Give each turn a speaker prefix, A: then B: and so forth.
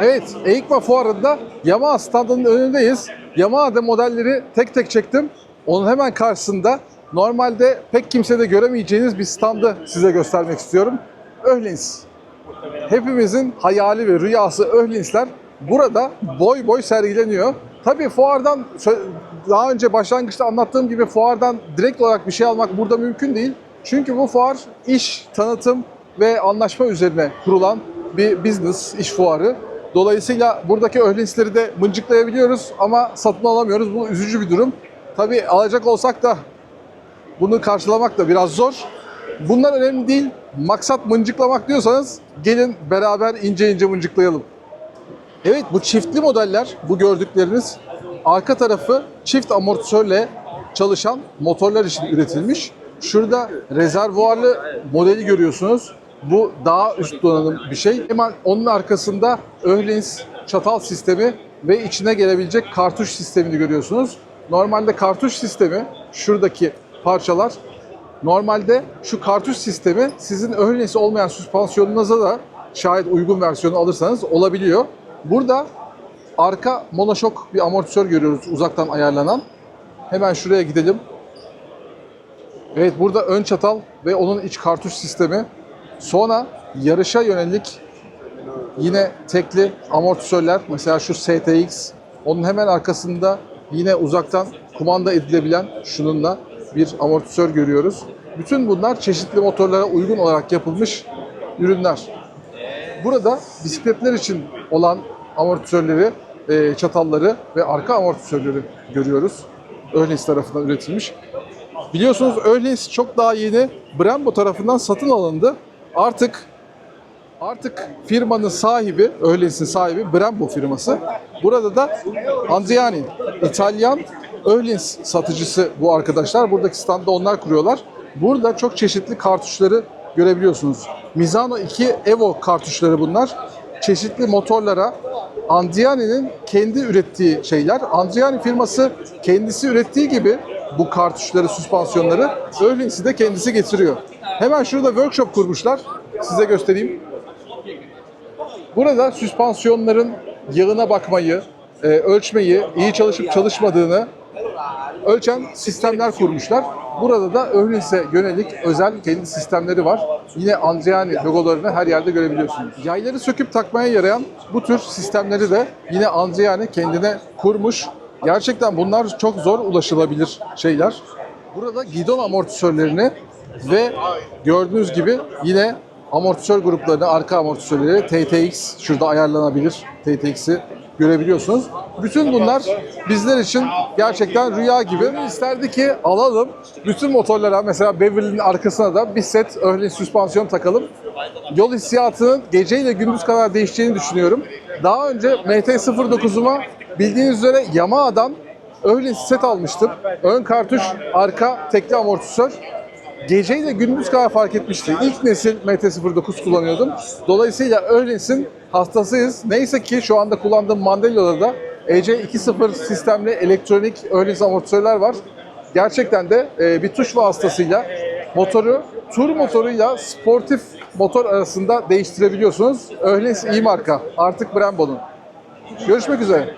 A: Evet, EICMA fuarında Yamaha standının önündeyiz. Yamaha'da modelleri tek tek çektim. Onun hemen karşısında normalde pek kimsede göremeyeceğiniz bir standı size göstermek istiyorum. Öhlins. Hepimizin hayali ve rüyası Öhlinsler burada boy boy sergileniyor. Tabii fuardan daha önce başlangıçta anlattığım gibi fuardan direkt olarak bir şey almak burada mümkün değil. Çünkü bu fuar iş, tanıtım ve anlaşma üzerine kurulan bir business, iş fuarı. Dolayısıyla buradaki Öhlinsleri de mıncıklayabiliyoruz ama satın alamıyoruz. Bu üzücü bir durum. Tabii alacak olsak da bunu karşılamak da biraz zor. Bunlar önemli değil. Maksat mıncıklamak diyorsanız gelin beraber ince ince mıncıklayalım. Evet bu çiftli modeller, bu gördükleriniz arka tarafı çift amortisörle çalışan motorlar için üretilmiş. Şurada rezervuarlı modeli görüyorsunuz. Bu daha üst donanım bir şey. Hemen onun arkasında Öhlins çatal sistemi ve içine gelebilecek kartuş sistemini görüyorsunuz. Normalde kartuş sistemi şuradaki parçalar Normalde şu kartuş sistemi sizin öhlesi olmayan süspansiyonunuza da şayet uygun versiyonu alırsanız olabiliyor. Burada arka monoşok bir amortisör görüyoruz uzaktan ayarlanan. Hemen şuraya gidelim. Evet burada ön çatal ve onun iç kartuş sistemi. Sonra yarışa yönelik yine tekli amortisörler. Mesela şu STX. Onun hemen arkasında yine uzaktan kumanda edilebilen şununla bir amortisör görüyoruz. Bütün bunlar çeşitli motorlara uygun olarak yapılmış ürünler. Burada bisikletler için olan amortisörleri, e, çatalları ve arka amortisörleri görüyoruz. Öhlins tarafından üretilmiş. Biliyorsunuz Öhlins çok daha yeni Brembo tarafından satın alındı. Artık artık firmanın sahibi, Öhlins'in sahibi Brembo firması. Burada da Andriani, İtalyan Öhlins satıcısı bu arkadaşlar. Buradaki standı onlar kuruyorlar. Burada çok çeşitli kartuşları görebiliyorsunuz. Mizano 2 Evo kartuşları bunlar. Çeşitli motorlara Andriani'nin kendi ürettiği şeyler. Andriani firması kendisi ürettiği gibi bu kartuşları, süspansiyonları Öhlins'i de kendisi getiriyor. Hemen şurada workshop kurmuşlar. Size göstereyim. Burada süspansiyonların yağına bakmayı, e, ölçmeyi, iyi çalışıp çalışmadığını ölçen sistemler kurmuşlar. Burada da Öhlins'e yönelik özel kendi sistemleri var. Yine Andriani logolarını her yerde görebiliyorsunuz. Yayları söküp takmaya yarayan bu tür sistemleri de yine Andriani kendine kurmuş. Gerçekten bunlar çok zor ulaşılabilir şeyler. Burada gidon amortisörlerini ve gördüğünüz gibi yine amortisör gruplarını, arka amortisörleri TTX şurada ayarlanabilir. TTX'i görebiliyorsunuz. Bütün bunlar bizler için gerçekten rüya gibi. İsterdi ki alalım. Bütün motorlara mesela Beverly'nin arkasına da bir set Öhlins süspansiyon takalım. Yol hissiyatının geceyle gündüz kadar değişeceğini düşünüyorum. Daha önce MT-09'uma bildiğiniz üzere Yamaha'dan Öhlins set almıştım. Ön kartuş, arka tekli amortisör. Geceyle gündüz kadar fark etmişti. İlk nesil MT-09 kullanıyordum. Dolayısıyla Öhlins'in hastasıyız. Neyse ki şu anda kullandığım Mandelio'da da EC2.0 sistemli elektronik Öhlins amortisörler var. Gerçekten de e, bir tuş vasıtasıyla motoru tur motoruyla sportif motor arasında değiştirebiliyorsunuz. Öhlins iyi marka. Artık Brembo'nun. Görüşmek üzere.